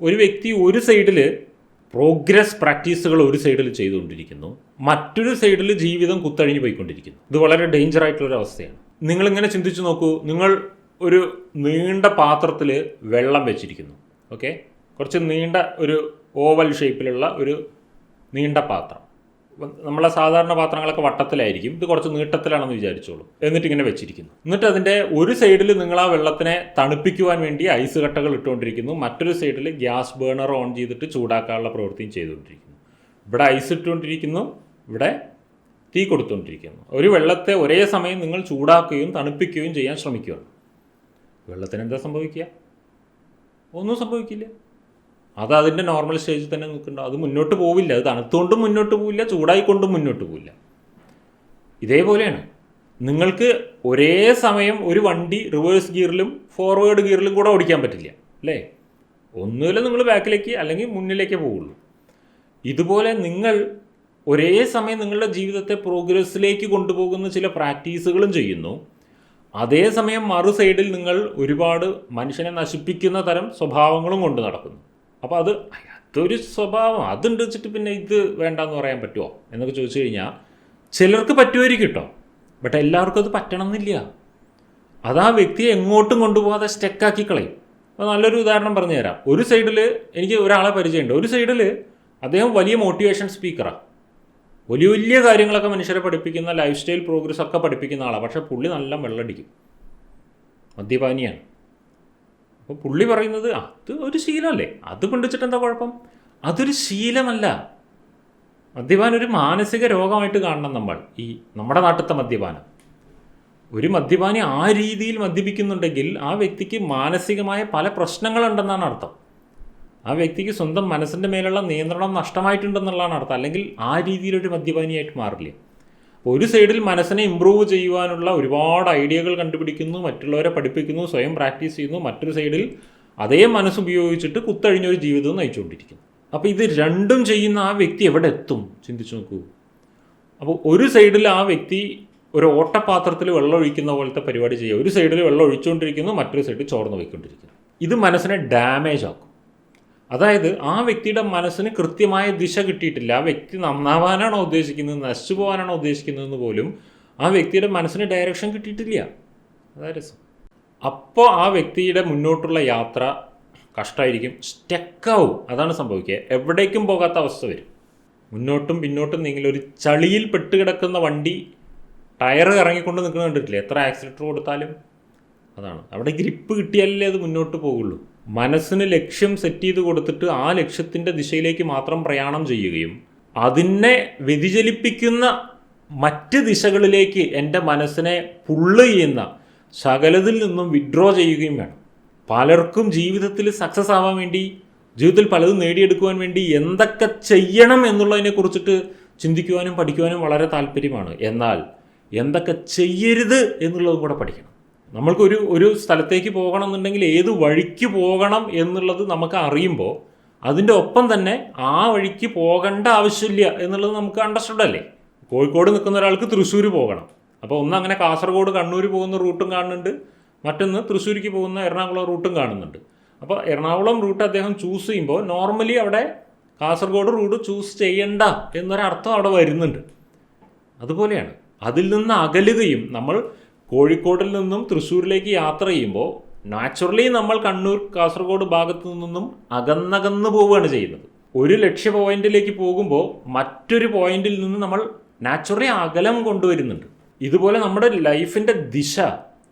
ഒരു വ്യക്തി ഒരു സൈഡിൽ പ്രോഗ്രസ് പ്രാക്ടീസുകൾ ഒരു സൈഡിൽ ചെയ്തുകൊണ്ടിരിക്കുന്നു. മറ്റൊരു സൈഡിൽ ജീവിതം കുത്തഴിഞ്ഞു പോയിക്കൊണ്ടിരിക്കുന്നു. ഇത് വളരെ ഡേഞ്ചർ ആയിട്ടുള്ള ഒരു അവസ്ഥയാണ്. നിങ്ങളിങ്ങനെ ചിന്തിച്ചു നോക്കൂ. നിങ്ങൾ ഒരു നീണ്ട പാത്രത്തിൽ വെള്ളം വെച്ചിരിക്കുന്നു. ഓക്കെ കുറച്ച് നീണ്ട ഒരു ഓവൽ ഷേപ്പിലുള്ള ഒരു നീണ്ട പാത്രം. നമ്മളെ സാധാരണ പാത്രങ്ങളൊക്കെ വട്ടത്തിലായിരിക്കും. ഇത് കുറച്ച് നീട്ടത്തിലാണെന്ന് വിചാരിച്ചോളൂ. എന്നിട്ട് ഇങ്ങനെ വെച്ചിരിക്കുന്നു. എന്നിട്ട് അതിന്റെ ഒരു സൈഡിൽ നിങ്ങൾ ആ വെള്ളത്തിനെ തണുപ്പിക്കുവാൻ വേണ്ടി ഐസ് കട്ടകൾ ഇട്ടുകൊണ്ടിരിക്കുന്നു. മറ്റൊരു സൈഡിൽ ഗ്യാസ് ബേണർ ഓൺ ചെയ്തിട്ട് ചൂടാക്കാനുള്ള പ്രവൃത്തിയും ചെയ്തുകൊണ്ടിരിക്കുന്നു. ഇവിടെ ഐസ് ഇട്ടുകൊണ്ടിരിക്കുന്നു. ഇവിടെ തീ കൊടുത്തുകൊണ്ടിരിക്കുന്നു. ഒരു വെള്ളത്തെ ഒരേ സമയം നിങ്ങൾ ചൂടാക്കുകയും തണുപ്പിക്കുകയും ചെയ്യാൻ ശ്രമിക്കുകയാണ് വെള്ളത്തിന് എന്താ സംഭവിക്കുക? ഒന്നും സംഭവിക്കില്ല. അത് അതിന്റെ നോർമൽ സ്റ്റേജിൽ തന്നെ നിൽക്കുന്നുണ്ട് അത് മുന്നോട്ട് പോവില്ല. അത് തണുത്തുകൊണ്ടും മുന്നോട്ട് പോവില്ല ചൂടായിക്കൊണ്ടും മുന്നോട്ട് പോവില്ല. ഇതേപോലെയാണ്. നിങ്ങൾക്ക് ഒരേ സമയം ഒരു വണ്ടി റിവേഴ്സ് ഗിയറിലും ഫോർവേഡ് ഗിയറിലും കൂടെ ഓടിക്കാൻ പറ്റില്ല. അല്ലേ? ഒന്നുമില്ല നിങ്ങൾ ബാക്കിലേക്ക് അല്ലെങ്കിൽ മുന്നിലേക്കേ പോവുള്ളൂ. ഇതുപോലെ നിങ്ങൾ ഒരേ സമയം നിങ്ങളുടെ ജീവിതത്തെ പ്രോഗ്രസ്സിലേക്ക് കൊണ്ടുപോകുന്ന ചില പ്രാക്ടീസുകളും ചെയ്യുന്നു. അതേസമയം മറു സൈഡിൽ നിങ്ങൾ ഒരുപാട് മനുഷ്യനെ നശിപ്പിക്കുന്ന തരം സ്വഭാവങ്ങളും കൊണ്ട് നടക്കുന്നു. അപ്പോൾ അത് അതൊരു സ്വഭാവം. അതുണ്ട് വെച്ചിട്ട് പിന്നെ ഇത് വേണ്ടെന്ന് പറയാൻ പറ്റുമോ എന്നൊക്കെ ചോദിച്ചു കഴിഞ്ഞാൽ ചിലർക്ക് പറ്റുമായിരിക്കും കേട്ടോ ബട്ട് എല്ലാവർക്കും അത് പറ്റണം എന്നില്ല അത് ആ വ്യക്തിയെ എങ്ങോട്ടും കൊണ്ടുപോകാതെ സ്റ്റെക്കാക്കി കളയും. അപ്പോൾ നല്ലൊരു ഉദാഹരണം പറഞ്ഞു തരാം ഒരു സൈഡിൽ എനിക്ക് ഒരാളെ പരിചയമുണ്ട്. ഒരു സൈഡിൽ അദ്ദേഹം വലിയ മോട്ടിവേഷൻ സ്പീക്കറാണ് വലിയ വലിയ കാര്യങ്ങളൊക്കെ മനുഷ്യരെ പഠിപ്പിക്കുന്ന ലൈഫ് സ്റ്റൈൽ പ്രോഗ്രസ് ഒക്കെ പഠിപ്പിക്കുന്ന ആളാണ് പക്ഷേ പുള്ളി നല്ല വെള്ളടിക്കും മദ്യപാനിയാണ്. അപ്പോൾ പുള്ളി പറയുന്നത് അത് ഒരു ശീലമല്ലേ? അത് കൊണ്ടുവച്ചിട്ട് എന്താ കുഴപ്പം? അതൊരു ശീലമല്ല. മദ്യപാനം ഒരു മാനസിക രോഗമായിട്ട് കാണണം നമ്മൾ. ഈ നമ്മുടെ നാട്ടിലത്തെ മദ്യപാനം. ഒരു മദ്യപാനി ആ രീതിയിൽ മദ്യപിക്കുന്നുണ്ടെങ്കിൽ ആ വ്യക്തിക്ക് മാനസികമായ പല പ്രശ്നങ്ങളുണ്ടെന്നാണ് അർത്ഥം. ആ വ്യക്തിക്ക് സ്വന്തം മനസ്സിന്റെ മേലുള്ള നിയന്ത്രണം നഷ്ടമായിട്ടുണ്ടെന്നുള്ളതാണ് അർത്ഥം. അല്ലെങ്കിൽ ആ രീതിയിലൊരു മദ്യപാനിയായിട്ട് മാറില്ല? അപ്പോൾ ഒരു സൈഡിൽ മനസ്സിനെ ഇമ്പ്രൂവ് ചെയ്യുവാനുള്ള ഒരുപാട് ഐഡിയകൾ കണ്ടുപിടിക്കുന്നു മറ്റുള്ളവരെ പഠിപ്പിക്കുന്നു സ്വയം പ്രാക്ടീസ് ചെയ്യുന്നു. മറ്റൊരു സൈഡിൽ അതേ മനസ്സുപയോഗിച്ചിട്ട് കുത്തഴിഞ്ഞൊരു ജീവിതം നയിച്ചുകൊണ്ടിരിക്കുന്നു. അപ്പോൾ ഇത് രണ്ടും ചെയ്യുന്ന ആ വ്യക്തി എവിടെ എത്തും? ചിന്തിച്ചു നോക്കൂ. അപ്പോൾ ഒരു സൈഡിൽ ആ വ്യക്തി ഒരു ഓട്ടപാത്രത്തിൽ വെള്ളം ഒഴിക്കുന്ന പോലത്തെ പരിപാടി ചെയ്യുക ഒരു സൈഡിൽ വെള്ളം ഒഴിച്ചുകൊണ്ടിരിക്കുന്നു മറ്റൊരു സൈഡിൽ ചോർന്ന് പോയിക്കൊണ്ടിരിക്കുന്നു. ഇത് മനസ്സിനെ ഡാമേജ് ആക്കും. അതായത് ആ വ്യക്തിയുടെ മനസ്സിന് കൃത്യമായ ദിശ കിട്ടിയിട്ടില്ല. ആ വ്യക്തി നന്നാവാനാണോ ഉദ്ദേശിക്കുന്നത് നശിച്ചു പോകാനാണോ ഉദ്ദേശിക്കുന്നതെന്ന് പോലും ആ വ്യക്തിയുടെ മനസ്സിന് ഡയറക്ഷൻ കിട്ടിയിട്ടില്ല. അതാ രസം. അപ്പോൾ ആ വ്യക്തിയുടെ മുന്നോട്ടുള്ള യാത്ര കഷ്ടമായിരിക്കും സ്റ്റെക്കാവും അതാണ് സംഭവിക്കുക. എവിടേക്കും പോകാത്ത അവസ്ഥ വരും. മുന്നോട്ടും പിന്നോട്ടും നിങ്ങൾ ഒരു ചളിയിൽ പെട്ടുകിടക്കുന്ന വണ്ടി ടയർ ഇറങ്ങിക്കൊണ്ട് നിൽക്കുന്ന കണ്ടിട്ടില്ല? എത്ര ആക്സിലേറ്റർ കൊടുത്താലും. അതാണ്. അവിടെ ഗ്രിപ്പ് കിട്ടിയാലേ അത് മുന്നോട്ട് പോകുള്ളൂ. മനസ്സിന് ലക്ഷ്യം സെറ്റ് ചെയ്ത് കൊടുത്തിട്ട് ആ ലക്ഷ്യത്തിന്റെ ദിശയിലേക്ക് മാത്രം പ്രയാണം ചെയ്യുകയും അതിനെ വ്യതിചലിപ്പിക്കുന്ന മറ്റ് ദിശകളിലേക്ക് എന്റെ മനസ്സിനെ പുള്ള് ചെയ്യുന്ന സകലതിൽ നിന്നും വിഡ്രോ ചെയ്യുകയും വേണം. പലർക്കും ജീവിതത്തിൽ സക്സസ് ആവാൻ വേണ്ടി ജീവിതത്തിൽ പലതും നേടിയെടുക്കുവാൻ വേണ്ടി എന്തൊക്കെ ചെയ്യണം എന്നുള്ളതിനെ കുറിച്ചിട്ട് ചിന്തിക്കുവാനും പഠിക്കുവാനും വളരെ താല്പര്യമാണ്. എന്നാൽ എന്തൊക്കെ ചെയ്യരുത് എന്നുള്ളതും കൂടെ പഠിക്കണം. നമ്മൾക്കൊരു ഒരു സ്ഥലത്തേക്ക് പോകണം എന്നുണ്ടെങ്കിൽ ഏത് വഴിക്ക് പോകണം എന്നുള്ളത് നമുക്ക് അറിയുമ്പോൾ അതിന്റെ ഒപ്പം തന്നെ ആ വഴിക്ക് പോകേണ്ട ആവശ്യമില്ല എന്നുള്ളത് നമുക്ക് അണ്ടർസ്റ്റുഡ് അല്ലേ? കോഴിക്കോട് നിൽക്കുന്ന ഒരാൾക്ക് തൃശ്ശൂർ പോകണം. അപ്പോൾ ഒന്ന് അങ്ങനെ കാസർഗോഡ് കണ്ണൂർ പോകുന്ന റൂട്ടും കാണുന്നുണ്ട്. മറ്റൊന്ന് തൃശ്ശൂരിക്ക് പോകുന്ന എറണാകുളം റൂട്ടും കാണുന്നുണ്ട്. അപ്പോൾ എറണാകുളം റൂട്ട് അദ്ദേഹം ചൂസ് ചെയ്യുമ്പോൾ നോർമലി അവിടെ കാസർഗോഡ് റൂട്ട് ചൂസ് ചെയ്യണ്ട എന്നൊരർത്ഥം അവിടെ വരുന്നുണ്ട്. അതുപോലെയാണ്. അതിൽ നിന്ന് അകലുകയും നമ്മൾ കോഴിക്കോട്ടിൽ നിന്നും തൃശ്ശൂരിലേക്ക് യാത്ര ചെയ്യുമ്പോൾ നാച്ചുറലി നമ്മൾ കണ്ണൂർ കാസർഗോഡ് ഭാഗത്തു നിന്നും അകന്നകന്ന് പോവുകയാണ് ചെയ്യുന്നത്. ഒരു ലക്ഷ്യ പോയിന്റിലേക്ക് പോകുമ്പോൾ മറ്റൊരു പോയിന്റിൽ നിന്ന് നമ്മൾ നാച്ചുറലി അകലം കൊണ്ടുവരുന്നുണ്ട്. ഇതുപോലെ നമ്മുടെ ലൈഫിന്റെ ദിശ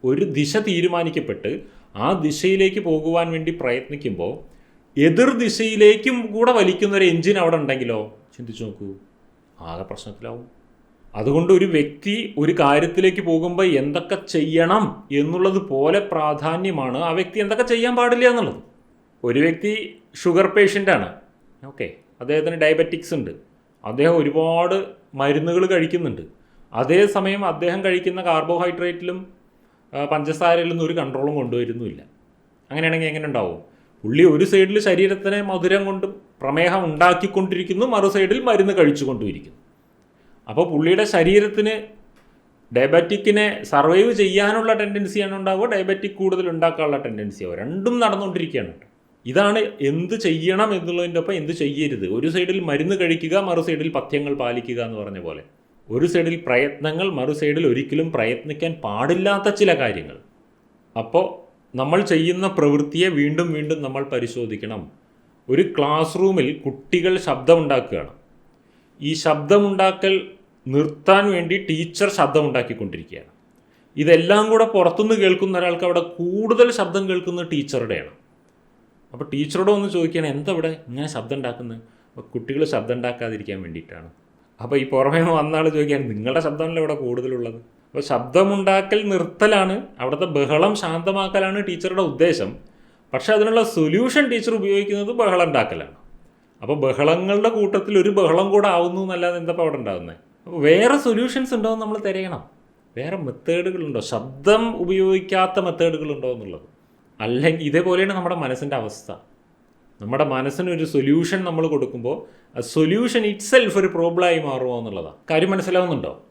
ഒരു ദിശ തീരുമാനിക്കപ്പെട്ട് ആ ദിശയിലേക്ക് പോകുവാൻ വേണ്ടി പ്രയത്നിക്കുമ്പോൾ എതിർ ദിശയിലേക്കും കൂടെ വലിക്കുന്ന ഒരു എഞ്ചിൻ അവിടെ ഉണ്ടെങ്കിലോ? ചിന്തിച്ചു നോക്കൂ. ആകെ പ്രശ്നത്തിലാവും. അതുകൊണ്ട് ഒരു വ്യക്തി ഒരു കാര്യത്തിലേക്ക് പോകുമ്പോൾ എന്തൊക്കെ ചെയ്യണം എന്നുള്ളത് പോലെ പ്രാധാന്യമാണ് ആ വ്യക്തി എന്തൊക്കെ ചെയ്യാൻ പാടില്ല എന്നുള്ളത്. ഒരു വ്യക്തി ഷുഗർ പേഷ്യന്റാണ് ഓക്കെ അദ്ദേഹത്തിന് ഡയബറ്റിക്സ് ഉണ്ട്. അദ്ദേഹം ഒരുപാട് മരുന്നുകൾ കഴിക്കുന്നുണ്ട്. അതേസമയം അദ്ദേഹം കഴിക്കുന്ന കാർബോഹൈഡ്രേറ്റിലും പഞ്ചസാരയിലൊന്നും ഒരു കൺട്രോളും കൊണ്ടുവരുന്നുമില്ല. അങ്ങനെയാണെങ്കിൽ എങ്ങനെ ഉണ്ടാവും? പുള്ളി ഒരു സൈഡിൽ ശരീരത്തിനെ മധുരം കൊണ്ട് പ്രമേഹം ഉണ്ടാക്കിക്കൊണ്ടിരിക്കുന്നു മറു സൈഡിൽ മരുന്ന് കഴിച്ചു കഴിച്ചുകൊണ്ടിരിക്കുന്നു അപ്പോൾ പുള്ളിയുടെ ശരീരത്തിന് ഡയബറ്റിക്കിനെ സർവൈവ് ചെയ്യാനുള്ള ടെൻഡൻസിയാണ് ഉണ്ടാവുക ഡയബറ്റിക് കൂടുതൽ ഉണ്ടാക്കാനുള്ള ടെൻഡൻസിയാവും രണ്ടും നടന്നുകൊണ്ടിരിക്കുകയാണ്. ഇതാണ് എന്ത് ചെയ്യണം എന്നുള്ളതിന്റെ ഒപ്പം എന്ത് ചെയ്യരുത്. ഒരു സൈഡിൽ മരുന്ന് കഴിക്കുക മറു സൈഡിൽ പഥ്യങ്ങൾ പാലിക്കുക എന്ന് പറഞ്ഞ പോലെ. ഒരു സൈഡിൽ പ്രയത്നങ്ങൾ മറു സൈഡിൽ ഒരിക്കലും പ്രയത്നിക്കാൻ പാടില്ലാത്ത ചില കാര്യങ്ങൾ. അപ്പോൾ നമ്മൾ ചെയ്യുന്ന പ്രവൃത്തിയെ വീണ്ടും വീണ്ടും നമ്മൾ പരിശോധിക്കണം. ഒരു ക്ലാസ് റൂമിൽ കുട്ടികൾ ശബ്ദമുണ്ടാക്കുകയാണ് ഈ ശബ്ദമുണ്ടാക്കൽ നിർത്താൻ വേണ്ടി ടീച്ചർ ശബ്ദമുണ്ടാക്കിക്കൊണ്ടിരിക്കുകയാണ്. ഇതെല്ലാം കൂടെ പുറത്തുനിന്ന് കേൾക്കുന്ന ഒരാൾക്ക് അവിടെ കൂടുതൽ ശബ്ദം കേൾക്കുന്നത് ടീച്ചറുടെയാണ്. അപ്പോൾ ടീച്ചറോട് ഒന്ന് ചോദിക്കുകയാണ് എന്താ ഇവിടെ ഇങ്ങനെ ശബ്ദം ഉണ്ടാക്കുന്നത് കുട്ടികൾ ശബ്ദം ഉണ്ടാക്കാതിരിക്കാൻ വേണ്ടിയിട്ടാണ്. അപ്പോൾ ഈ പുറമേ വന്ന ആൾ ചോദിക്കുകയാണ് നിങ്ങളുടെ ശബ്ദമല്ലേ ഇവിടെ കൂടുതലുള്ളത്? അപ്പോൾ ശബ്ദമുണ്ടാക്കൽ നിർത്തലാണ് അവിടുത്തെ ബഹളം ശാന്തമാക്കലാണ് ടീച്ചറുടെ ഉദ്ദേശം. പക്ഷേ അതിനുള്ള സൊല്യൂഷൻ ടീച്ചർ ഉപയോഗിക്കുന്നത് ബഹളം ഉണ്ടാക്കലാണ് അപ്പോൾ ബഹളങ്ങളുടെ കൂട്ടത്തിൽ ഒരു ബഹളം കൂടെ ആവുന്നു എന്നല്ലാതെ എന്താ അവിടെ ഉണ്ടാകുന്നത് അപ്പോൾ വേറെ സൊല്യൂഷൻസ് ഉണ്ടോ എന്ന് നമ്മൾ തിരയണം. വേറെ മെത്തേഡുകളുണ്ടോ ശബ്ദം ഉപയോഗിക്കാത്ത മെത്തേഡുകളുണ്ടോ എന്നുള്ളത്. അല്ലെങ്കിൽ ഇതേപോലെയാണ് നമ്മുടെ മനസ്സിന്റെ അവസ്ഥ. നമ്മുടെ മനസ്സിന് ഒരു സൊല്യൂഷൻ നമ്മൾ കൊടുക്കുമ്പോൾ ആ സൊല്യൂഷൻ ഇറ്റ് സെൽഫ് ഒരു പ്രോബ്ലമായി മാറുമോ എന്നുള്ളതാണ് കാര്യം മനസ്സിലാവുന്നുണ്ടോ?